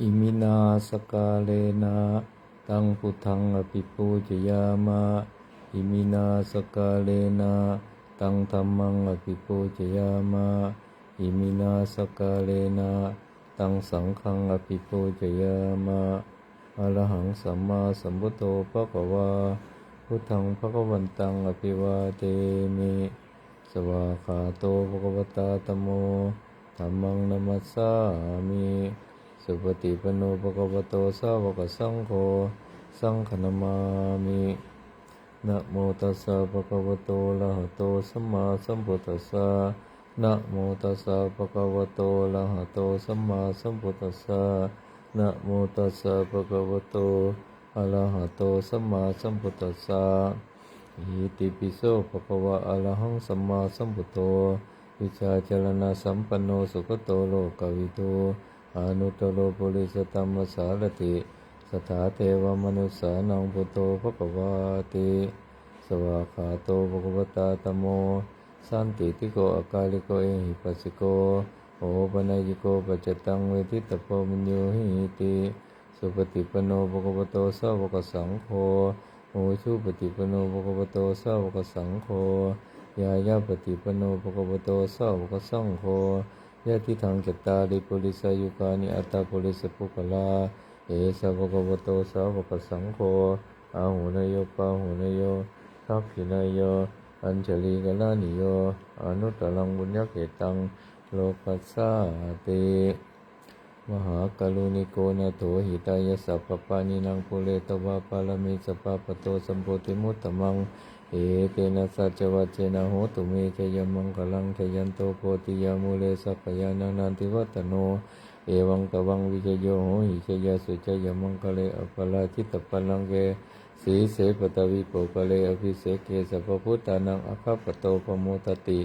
อิมินาสกาเลนะตังพุทธังอภิปูจยามะอิมินาสกาเลนะตังธัมมังอภิปูจยามะอิมินาสกาเลนะตังสังฆังอภิปูจยามะอะระหังสัมมาสัมพุทโธภะคะวาพุทธังภะคะวันตังอภิวาเทมิสวาขาโตภะคะวตาตโมธัมมังนัมสสามิ สุปฏิปโนภะคะวะโตสาวกสังโฆสังฆนามามินะโมตัสสะภะคะวะโตอะระหะโตสัมมาสัมพุทธัสสะนะโมตัสสะภะคะวะโตอะระหะโตสัมมาสัมพุทธัสสะนะโมตัสสะภะคะวะโตอะระหะโตสัมมาสัมพุทธัสสะอิติปิโสภะคะวะอะระหังสัมมาสัมพุทโธวิชาจรณะสัมปันโนสุขโตโลกวิทูอ นุตโรปุริสตัมมสารติ สถาเทวมนุสสานังพุโธภคะวาติ สวากขาโตภควตาตมโม สันติติโกอากาลิโกเอหิปัสสิโก โอปนัยิโกปัจจตังเวทิตโพมิญโยหิติ สุปฏิปโนภควโตสาวกสังโฆโอชุปฏิปโนภควโตสาวกสังโฆ ยายาปฏิปโนภควโตสาวกสังโฆ ยะทิทังจตตาริปุริสายุกานิอัตตาปุริสปุกลาเอสะภะคะวโตสาวกสังโฆอาหุนยโยปาหุนยโยทักขินายโย อัญชลีกลานิโยอนุตตรังบุญญเกตังโลกัสสาติมหากรุณิโกนาโถหิตายสัพพปานินังปุเรตวาปาลมิสปปปโตสัมโพธิมุตตมัง เอเตนะสัจวัจเจนะโหตุเมชยมังคลังชยันโตโพธิยามุเลสัพยานานันติวัตโน เอวังตวังวิจโยโหหิชยสุจยมังคเลอปลาจิตตปัลลังเกสีเสปตวิปคะเลอภิเสเกสัพพุทธานังอคัปปโตปโมตติ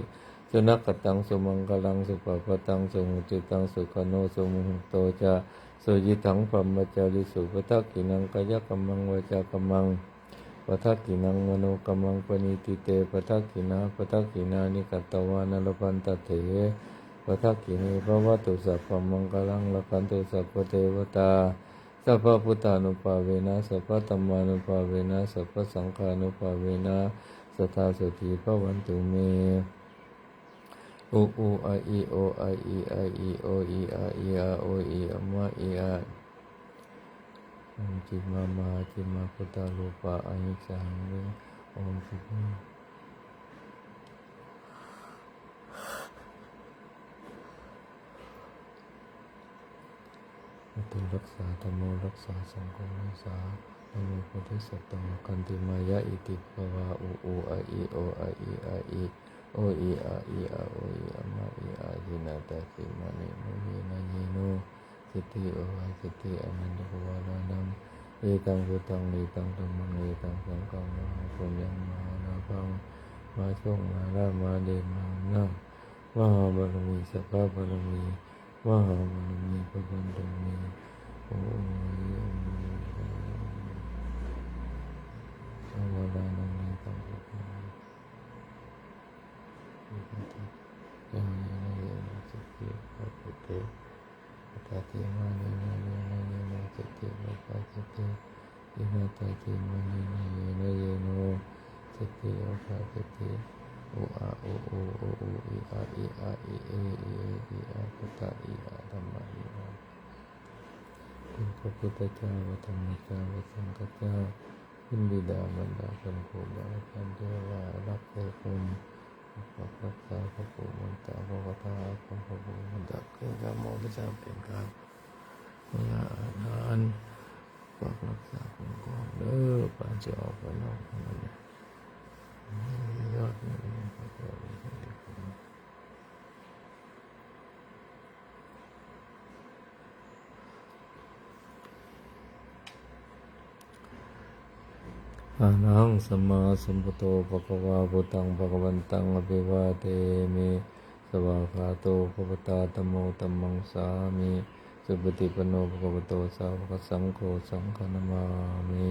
สุนักตังสุมังกลังสุปปตังสุมุจิตังสุขโนสุมุหโตจะสุยิทังปัมจาริสุปทักขินังกายกรรมังวจากรรมัง ปทักขินังมโนกรรมังปณิติเตปทักขินาปทักขินานิกัตตวานรพันตเถปทักขินีภวตุสัพพมังกลังละกันตุสัพพเทวตาสัพพพุทธานุภาเวนะสัพพธรรมานุภาเวนะสัพพสังฆานุภาเวนะสัทธาสุธีพระวันตุเมอูอูไออีโอไออีไออีโออีอาอีอาโออีอามาอีอาจิมามาจิมาพุทธารูปะอานิจังเวโอมจิมาตุรักษาธรรมโมรักษาสังฆรักษาโนโมพุทธิสัตตมกันติมายะอิติภวาอูอูไออีโอไออีไออีโออีอาอีอาโออีอามาอีอายินาตาสิมานิโนเยนาเยโนสิทธิโอวาสิทธิอนันตภวารานังเอตังพุทธังเอตังธรรมังเอตังสังฆังมหาปุญญังมหานาภังมาโชคมารามาเดมานังมหาบารมีสัพพะบารมีมหาบารมีพระบันตมีโอ้ยอวารานังเอตังพุทธังยังยังยังสติปัฏฐิปัฏ ฐิมานีนานีนานีนาสติมาปัฏฐิยินาตติมานีนาเยนาเยโนสติปัฏฐิอุอาโอุอุอุอุอีอาอีอาอีเออีเออีอาพุทธะอีอาธรรมะอีอาคุณพระพุทธเจ้าพระธรรมเจ้าพระสังฆเจ้าคุณบิดามารดาคุณครูบาอาจารย์เทวารักเทคุณพระพุทธพระปู่มันตาพระวัฒนาพระปู่มันตาเครื่อง กามองพระเจ้าเป็นการเวลาอาหารฝากรักษาคุ้มครองเด้อปานจะออกไปนอกมันเนี่ยยอดนี่พระเจ้าเป็นคนดีอานังสัมมาสัมพุทโธภะคะวาพุทธังภะคะวันตังอภิวาเทมิ สวากาโตภะควตาธโมตัมมังสามิสุปฏิปโนภะควโตสาวกสังโฆสังฆนามามิ